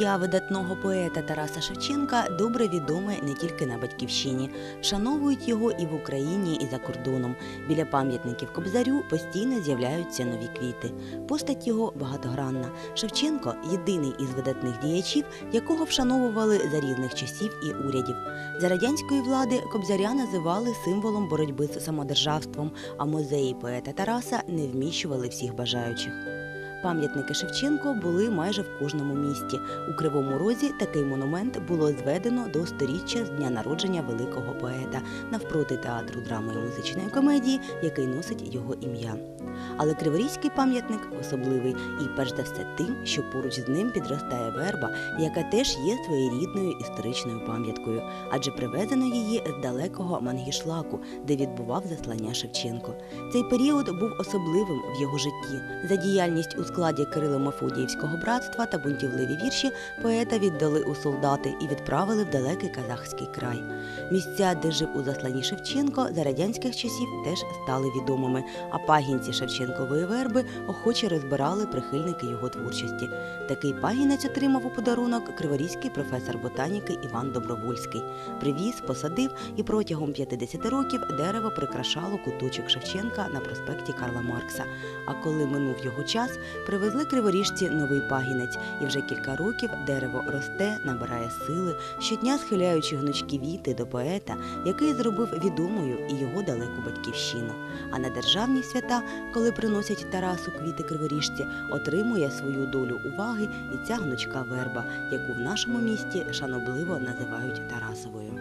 Ім'я видатного поета Тараса Шевченка добре відоме не тільки на батьківщині. Вшановують його і в Україні, і за кордоном. Біля пам'ятників Кобзарю постійно з'являються нові квіти. Постать його багатогранна. Шевченко єдиний із видатних діячів, якого вшановували за різних часів і урядів. За радянської влади Кобзаря називали символом боротьби з самодержавством, а музеї поета Тараса не вміщували всіх бажаючих. Пам'ятники Шевченко були майже в кожному місті. У Кривому Розі такий монумент було зведено до сторіччя з дня народження великого поета навпроти театру драми і музичної комедії, який носить його ім'я. Але Криворізький пам'ятник особливий і перш за все тим, що поруч з ним підростає верба, яка теж є своєрідною історичною пам'яткою, адже привезено її з далекого Мангішлаку, де відбував заслання Шевченко. Цей період був особливим в його житті. За діяльність у складі Кирило-Мефодіївського братства та бунтівливі вірші поета віддали у солдати і відправили в далекий казахський край. Місця, де жив у засланні Шевченко, за радянських часів теж стали відомими, а пагінці Шевченкової верби охоче розбирали прихильники його творчості. Такий пагінець отримав у подарунок криворізький професор ботаніки Іван Добровольський. Привіз, посадив і протягом 50 років дерево прикрашало куточок Шевченка на проспекті Карла Маркса. А коли минув його час, привезли криворіжці новий пагінець, і вже кілька років дерево росте, набирає сили, щодня схиляючи гнучкі віти до поета, який зробив відомою і його далеку батьківщину. А на державні свята, коли приносять Тарасу квіти криворіжці, отримує свою долю уваги і ця гнучка верба, яку в нашому місті шанобливо називають Тарасовою.